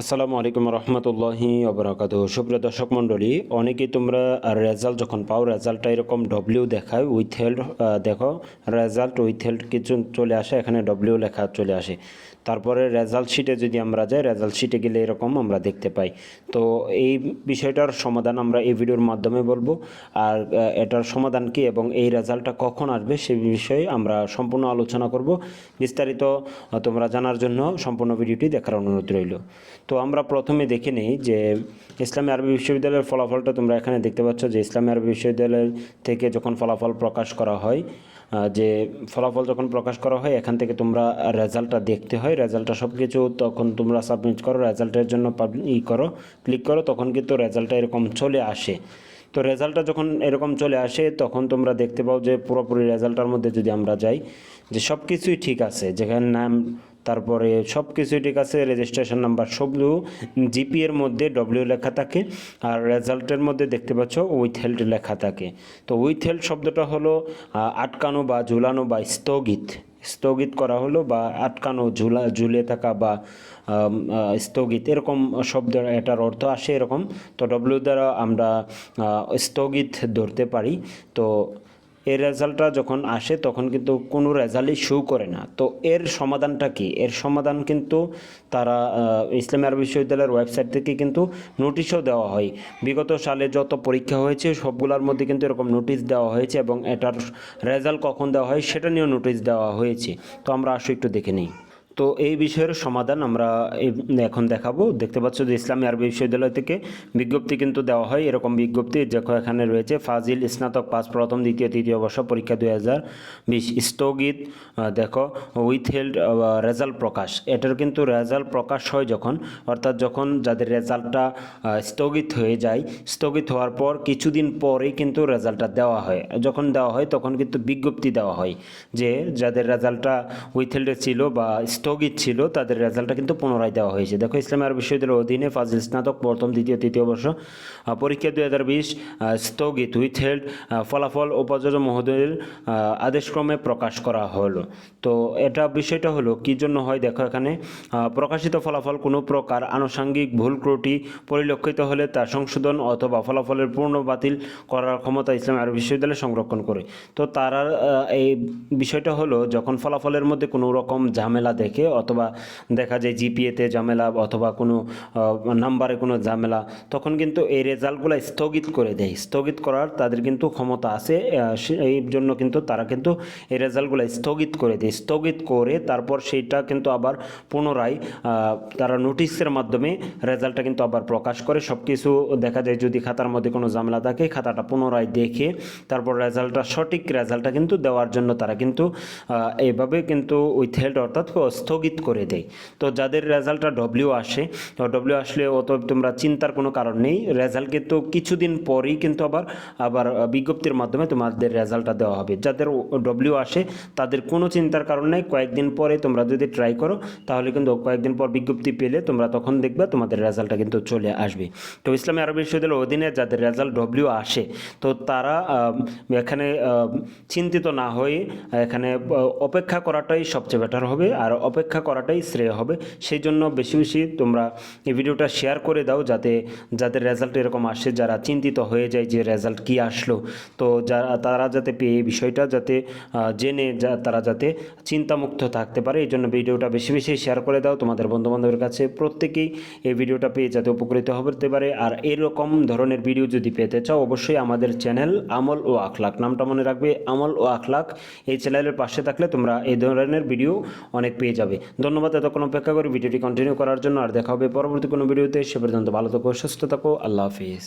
আসসালামু আলাইকুম রহমতুল্লাহি অবরাকাত সুপ্রিয় দর্শক মণ্ডলী অনেকেই তোমরা রেজাল্ট যখন পাও রেজাল্টটা এরকম ডব্লিউ দেখায় উইথ হেল্ড দেখো রেজাল্ট উইথ হেল্ড কিছু চলে আসে, এখানে ডব্লিউ লেখা চলে আসে। তারপরে রেজাল্ট শিটে যদি আমরা যাই রেজাল্ট শিটে গেলে এরকম আমরা দেখতে পাই। তো এই বিষয়টার সমাধান আমরা এই ভিডিওর মাধ্যমে বলব। আর এটার সমাধান কি এবং এই রেজাল্টটা কখন আসবে সেই বিষয়ে আমরা সম্পূর্ণ আলোচনা করব। বিস্তারিত তোমরা জানার জন্য সম্পূর্ণ ভিডিওটি দেখার অনুরোধ রইল। তো আমরা প্রথমে দেখে নিই যে ইসলামী আরবি বিশ্ববিদ্যালয়ের ফলাফলটা তোমরা এখানে দেখতে পাচ্ছ যে ইসলামী আরবি বিশ্ববিদ্যালয় থেকে যখন ফলাফল প্রকাশ করা হয় যে ফলাফল যখন প্রকাশ করা হয়, এখান থেকে তোমরা রেজাল্টটা দেখতে হয়। রেজাল্টটা সব কিছু তখন তোমরা সাবমিট করো, রেজাল্টের জন্য ই করো ক্লিক করো, তখন কিন্তু রেজাল্টটা এরকম চলে আসে। তো রেজাল্টটা যখন এরকম চলে আসে, তখন তোমরা দেখতে পাও যে পুরোপুরি রেজাল্টটার মধ্যে যদি আমরা যাই, যে সব কিছুই ঠিক আছে, যেখানে নাম তারপরে সব কিছুই ঠিক আছে রেজিস্ট্রেশন নাম্বার সবগুলো জিপি এর মধ্যে ডব্লিউ লেখা থাকে আর রেজাল্টের মধ্যে দেখতে পাচ্ছ উইথ হেল্ড লেখা থাকে। তো উইথ হেল্ড শব্দটা হলো আটকানো বা ঝুলানো বা স্থগিত। স্থগিত করা হলো বা আটকানো, ঝুলা, ঝুলে থাকা বা স্থগিত। এরকম শব্দ, এটার অর্থ আসে এরকম। তো ডব্লিউ দ্বারা আমরা স্থগিত ধরতে পারি। তো এর রেজাল্টটা যখন আসে, তখন কিন্তু কোনো রেজাল্টই শো করে না। তো এর সমাধানটা কি? এর সমাধান কিন্তু তারা ইসলামী আরবি বিশ্ববিদ্যালয়ের ওয়েবসাইট থেকে কিন্তু নোটিশও দেওয়া হয়। বিগত সালে যত পরীক্ষা হয়েছে, সবগুলোর মধ্যে কিন্তু এরকম নোটিশ দেওয়া হয়েছে এবং এটার রেজাল্ট কখন দেওয়া হয়, সেটা নিয়েও নোটিশ দেওয়া হয়েছে। তো আমরা আসো একটু দেখে নিই। তো এই বিষয়ের সমাধান আমরা এখন দেখাবো। দেখতে পাচ্ছ যে ইসলামী আরবি বিশ্ববিদ্যালয় থেকে বিজ্ঞপ্তি কিন্তু দেওয়া হয়। এরকম বিজ্ঞপ্তি দেখো এখানে রয়েছে, ফাজিল স্নাতক পাস, প্রথম, দ্বিতীয়, তৃতীয় বর্ষ, পরীক্ষা দুই হাজার বিশ, স্থগিত দেখো উইথ হেল্ড রেজাল্ট প্রকাশ। এটার কিন্তু রেজাল্ট প্রকাশ হয় যখন, অর্থাৎ যখন যাদের রেজাল্টটা স্থগিত হয়ে যায়, স্থগিত হওয়ার পর কিছুদিন পরেই কিন্তু রেজাল্টটা দেওয়া হয়। যখন দেওয়া হয় তখন কিন্তু বিজ্ঞপ্তি দেওয়া হয় যে যাদের রেজাল্টটা উইথ হেল্ডে ছিল বা স্থগিত ছিল, তাদের রেজাল্টটা কিন্তু পুনরায় দেওয়া হয়েছে। দেখো, ইসলামী আরবি বিশ্ববিদ্যালয়ের অধীনে ফাজিল স্নাতক, প্রথম, দ্বিতীয়, তৃতীয় বর্ষ পরীক্ষা দুই হাজার বিশ স্থগিত উইথ হেল্ড ফলাফল উপাচার্য মহোদয়ের আদেশক্রমে প্রকাশ করা হলো। তো এটা বিষয়টা হলো, কি জন্য হয়? দেখো এখানে প্রকাশিত ফলাফল কোনো প্রকার আনুষঙ্গিক ভুল ত্রুটি পরিলক্ষিত হলে তা সংশোধন অথবা ফলাফলের পূর্ণ বাতিল করার ক্ষমতা ইসলাম আরবি বিশ্ববিদ্যালয় সংরক্ষণ করে। তো তারা এই বিষয়টা হলো, যখন ফলাফলের মধ্যে কোনো রকম ঝামেলা দেখে অথবা দেখা যায় জিপিএতে ঝামেলা অথবা কোনো নাম্বারে কোনো ঝামেলা, তখন কিন্তু এই রেজাল্টগুলো স্থগিত করে দেয়। স্থগিত করার তাদের কিন্তু ক্ষমতা আছে এই জন্য কিন্তু তারা কিন্তু এই রেজাল্টগুলো স্থগিত করে দেয়। স্থগিত করে তারপর সেইটা কিন্তু আবার পুনরায় তারা নোটিশের মাধ্যমে রেজাল্টটা কিন্তু আবার প্রকাশ করে। সব কিছু দেখা যায় যদি খাতার মধ্যে কোনো ঝামেলা থাকে, খাতাটা পুনরায় দেখে তারপর রেজাল্টটা সঠিক রেজাল্টটা কিন্তু দেওয়ার জন্য তারা কিন্তু এইভাবে কিন্তু উইথ হেল্ড অর্থাৎ স্থগিত করে দেয়। তো যাদের রেজাল্টটা ডব্লিউ আসে ডব্লিউ আসলে অত তোমরা চিন্তার কোনো কারণ নেই। রেজাল্ট কিন্তু কিছুদিন পরেই কিন্তু আবার আবার বিজ্ঞপ্তির মাধ্যমে তোমাদের রেজাল্টটা দেওয়া হবে। যাদের ডব্লিউ আসে, তাদের কোনো চিন্তার কারণ নেই। কয়েকদিন পরে তোমরা যদি ট্রাই করো, তাহলে কিন্তু কয়েকদিন পর বিজ্ঞপ্তি পেলে তোমরা তখন দেখবে তোমাদের রেজাল্টটা কিন্তু চলে আসবে। তো ইসলামী আরবি বিশ্ববিদ্যালয়ের অধীনে যাদের রেজাল্ট ডব্লিউ আসে, তো তারা এখানে চিন্তিত না হয়ে, এখানে অপেক্ষা করাটাই সবচেয়ে বেটার হবে। আর অপেক্ষা করাটাই শ্রেয় হবে। সেই জন্য বেশি বেশি তোমরা এই ভিডিওটা শেয়ার করে দাও যাতে যাদের রেজাল্ট এরকম আসে, যারা চিন্তিত হয়ে যায় যে রেজাল্ট কি আসলো, তো যারা, তারা যাতে পেয়ে এই বিষয়টা যাতে জেনে যা, তারা যাতে চিন্তামুক্ত থাকতে পারে। এই জন্য ভিডিওটা বেশি বেশি শেয়ার করে দাও। তোমাদের বন্ধুবান্ধবের কাছে প্রত্যেকেই এই ভিডিওটা পেয়ে যাতে উপকৃত হতে পারে। আর এরকম ধরনের ভিডিও যদি পেতে চাও, অবশ্যই আমাদের চ্যানেল আমল ও আখলাক, নামটা মনে রাখবে, আমল ও আখলাক। এই চ্যানেলের পাশে থাকলে তোমরা এই ধরনের ভিডিও অনেক পেয়ে যাবে। ধন্যবাদ, এতক্ষণ অপেক্ষা করে ভিডিওটি কন্টিনিউ করার জন্য, আর দেখা হবে পরবর্তী কোনো ভিডিওতে। সে পর্যন্ত ভালো থাকো, সুস্থ থাকো, আল্লাহ হাফিজ।